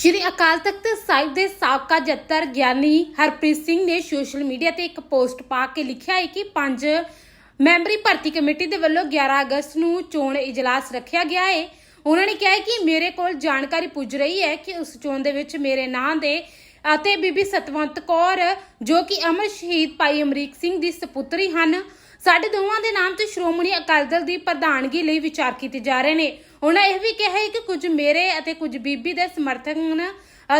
ਸ਼੍ਰੀ ਅਕਾਲ ਤਖਤ ਸਾਹਿਬ ਦੇ ਸਾਬਕਾ ਜੱਤਰ ਗਿਆਨੀ ਹਰਪ੍ਰੀਤ ਸਿੰਘ ਨੇ ਸੋਸ਼ਲ ਮੀਡੀਆ ਤੇ ਇੱਕ ਪੋਸਟ ਪਾ ਕੇ ਲਿਖਿਆ ਹੈ ਕਿ ਪੰਜ ਮੈਂਬਰੀ ਭਰਤੀ ਕਮੇਟੀ ਦੇ ਵੱਲੋਂ 11 ਅਗਸਤ ਨੂੰ ਚੋਣ ਇਜਲਾਸ ਰੱਖਿਆ ਗਿਆ ਹੈ। ਉਹਨਾਂ ਨੇ ਕਿਹਾ ਕਿ ਮੇਰੇ ਕੋਲ ਜਾਣਕਾਰੀ ਪੁੱਜ ਰਹੀ ਹੈ ਕਿ ਉਸ ਚੋਣ ਦੇ ਵਿੱਚ ਮੇਰੇ ਨਾਂ ਦੇ ਅਤੇ ਬੀਬੀ ਸਤਵੰਤ ਕੌਰ ਜੋ ਕਿ ਅਮਰ ਸ਼ਹੀਦ ਭਾਈ ਅਮਰੀਕ ਸਿੰਘ ਦੀ ਸਪੁੱਤਰੀ ਹਨ। ਸਾਡੇ ਦੋਵਾਂ ਦੇ ਨਾਮ ਤੇ ਸ਼੍ਰੋਮਣੀ ਅਕਾਲੀ ਦਲ ਦੀ ਪ੍ਰਧਾਨਗੀ ਲਈ ਵਿਚਾਰ ਕੀਤੇ ਜਾ ਰਹੇ ਨੇ। ਉਹਨਾਂ ਇਹ ਵੀ ਕਿਹਾ ਹੈ ਕਿ ਕੁਝ ਮੇਰੇ ਅਤੇ ਕੁਝ ਬੀਬੀ ਦੇ ਸਮਰਥਕ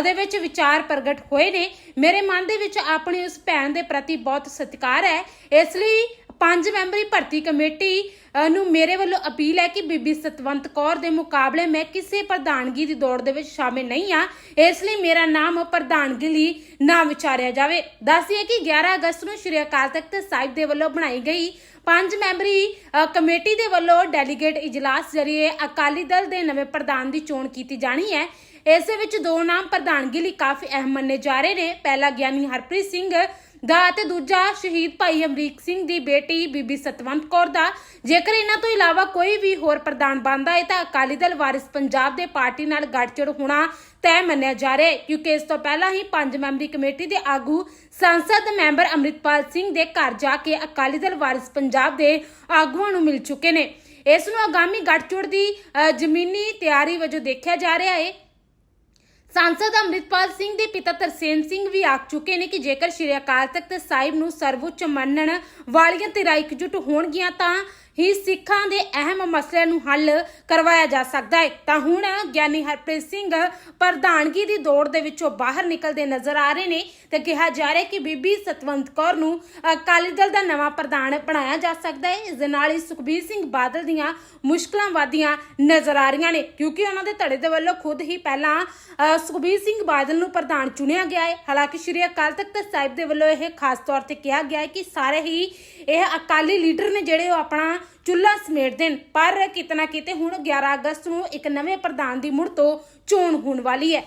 ਦੇ ਵਿੱਚ ਵਿਚਾਰ ਪ੍ਰਗਟ ਹੋਏ ਨੇ। ਮੇਰੇ ਮਨ ਦੇ ਵਿੱਚ ਆਪਣੀ ਉਸ ਭੈਣ ਦੇ ਪ੍ਰਤੀ ਬਹੁਤ ਸਤਿਕਾਰ ਹੈ। ਇਸ ਲਈ ਪੰਜ ਮੈਂਬਰੀ ਭਰਤੀ ਕਮੇਟੀ ਨੂੰ ਮੇਰੇ ਵੱਲੋਂ ਅਪੀਲ ਹੈ ਕਿ ਬੀਬੀ ਸਤਵੰਤ ਕੌਰ ਦੇ ਮੁਕਾਬਲੇ ਮੈਂ ਕਿਸੇ ਪ੍ਰਧਾਨਗੀ ਦੀ ਦੌੜ ਦੇ ਵਿੱਚ ਸ਼ਾਮਿਲ ਨਹੀਂ ਆ ਇਸ ਲਈ ਮੇਰਾ ਨਾਮ ਪ੍ਰਧਾਨਗੀ ਲਈ ਨਾ ਵਿਚਾਰਿਆ ਜਾਵੇ। ਦੱਸਿਏ ਕਿ 11 ਅਗਸਤ ਨੂੰ ਸ਼੍ਰੀ ਅਕਾਲ ਤਖਤ ਸਾਹਿਬ ਦੇ ਵੱਲੋਂ ਬਣਾਈ ਗਈ ਪੰਜ ਮੈਂਬਰੀ ਕਮੇਟੀ ਦੇ ਵੱਲੋਂ ਡੈਲੀਗੇਟ ਇਜਲਾਸ ਜ਼ਰੀਏ ਅਕਾਲੀ ਦਲ ਦੇ ਨਵੇਂ ਪ੍ਰਧਾਨ ਦੀ ਚੋਣ ਕੀਤੀ ਜਾਣੀ ਹੈ। ਇਸ ਵਿੱਚ ਦੋ ਨਾਮ ਪ੍ਰਧਾਨਗੀ ਲਈ ਕਾਫੀ ਅਹਿਮ ਮੰਨੇ ਜਾ ਰਹੇ ਨੇ। ਪਹਿਲਾ ਗਿਆਨੀ ਹਰਪ੍ਰੀਤ ਸਿੰਘ ਦਾ ਅਤੇ ਦੂਜਾ ਸ਼ਹੀਦ ਭਾਈ ਅਮਰੀਕ ਸਿੰਘ ਦੀ ਬੇਟੀ ਬੀਬੀ ਸਤਵੰਤ ਕੌਰ ਦਾ। ਜੇਕਰ ਇਹਨਾਂ ਤੋਂ ਇਲਾਵਾ ਕੋਈ ਵੀ ਹੋਰ ਪ੍ਰਧਾਨ ਬਣਦਾ ਹੈ ਤਾਂ ਅਕਾਲੀ ਦਲ ਵਾਰਿਸ ਪੰਜਾਬ ਦੇ ਪਾਰਟੀ ਨਾਲ ਗੱਠਜੋੜ ਹੋਣਾ ਤੈਅ ਮੰਨਿਆ ਜਾ ਰਿਹਾ ਹੈ, ਕਿਉਂਕਿ ਇਸ ਤੋਂ ਪਹਿਲਾਂ ਹੀ ਪੰਜ ਮੈਂਬਰੀ ਕਮੇਟੀ ਦੇ ਆਗੂ ਸੰਸਦ ਮੈਂਬਰ ਅੰਮ੍ਰਿਤਪਾਲ ਸਿੰਘ ਦੇ ਘਰ ਜਾ ਕੇ ਅਕਾਲੀ ਦਲ ਵਾਰਿਸ ਪੰਜਾਬ ਦੇ ਆਗੂਆਂ ਨੂੰ ਮਿਲ ਚੁੱਕੇ ਨੇ। ਇਸ ਨੂੰ ਆਗਾਮੀ ਗੱਠਜੋੜ ਦੀ ਜ਼ਮੀਨੀ ਤਿਆਰੀ ਵਜੋਂ ਦੇਖਿਆ ਜਾ ਰਿਹਾ ਹੈ। ਸੰਸਦ ਅੰਮ੍ਰਿਤਪਾਲ ਸਿੰਘ ਦੇ ਪਿਤਾ ਤਰਸੇਮ ਸਿੰਘ ਵੀ ਆਖ ਚੁੱਕੇ ਨੇ ਕਿ ਜੇਕਰ ਸ਼੍ਰੀ ਅਕਾਲ ਤਖਤ ਸਾਹਿਬ ਨੂੰ ਸਰਵਉੱਚ ਮੰਨਣ ਵਾਲੀਆਂ ਧਿਰਾਂ ਇਕਜੁੱਟ ਹੋਣਗੀਆਂ ਤਾਂ ਹੀ ਸਿੱਖਾਂ ਦੇ ਅਹਿਮ ਮਸਲਿਆਂ ਨੂੰ ਹੱਲ ਕਰਵਾਇਆ ਜਾ ਸਕਦਾ ਹੈ। ਤਾਂ ਹੁਣ ਗਿਆਨੀ ਹਰਪ੍ਰੀਤ ਸਿੰਘ ਪ੍ਰਧਾਨਗੀ ਦੀ ਦੌੜ ਦੇ ਵਿੱਚੋਂ ਬਾਹਰ ਨਿਕਲਦੇ ਨਜ਼ਰ ਆ ਰਹੇ ਨੇ ਤੇ ਕਿਹਾ ਜਾ ਰਿਹਾ ਕਿ ਬੀਬੀ ਸਤਵੰਤ ਕੌਰ ਨੂੰ ਅਕਾਲੀ ਦਲ ਦਾ ਨਵਾਂ ਪ੍ਰਧਾਨ ਬਣਾਇਆ ਜਾ ਸਕਦਾ ਹੈ। ਇਸ ਦੇ ਨਾਲ ਹੀ ਸੁਖਬੀਰ ਸਿੰਘ ਬਾਦਲ ਦੀਆਂ ਮੁਸ਼ਕਲਾਂ ਵਾਦੀਆਂ ਨਜ਼ਰ ਆ ਰਹੀਆਂ ਨੇ, ਕਿਉਂਕਿ ਉਹਨਾਂ ਦੇ ਧੜੇ ਦੇ ਵੱਲੋਂ ਖੁਦ ਹੀ ਪਹਿਲਾਂ ਸੁਖਬੀਰ ਸਿੰਘ ਬਾਦਲ ਨੂੰ ਪ੍ਰਧਾਨ ਚੁਣਿਆ ਗਿਆ ਹੈ। ਹਾਲਾਂਕਿ ਸ਼੍ਰੀ ਅਕਾਲ ਤਖਤ ਸਾਹਿਬ ਦੇ ਵੱਲੋਂ ਇਹ ਖਾਸ ਤੌਰ ਤੇ ਕਿਹਾ ਗਿਆ ਹੈ ਕਿ ਸਾਰੇ ਹੀ ਇਹ ਅਕਾਲੀ ਲੀਡਰ ਨੇ ਜਿਹੜੇ ਉਹ ਆਪਣਾ ਚੁੱਲ੍ਹਾ ਸਮੇਟ ਦੇਣ। ਪਰ ਕਿਤਨਾ ਕਿਤੇ ਹੁਣ 11 ਅਗਸਤ ਨੂੰ ਇੱਕ ਨਵੇਂ ਪ੍ਰਧਾਨ ਦੀ ਮੁੜ ਤੋਂ ਚੋਣ ਹੋਣ ਵਾਲੀ ਹੈ।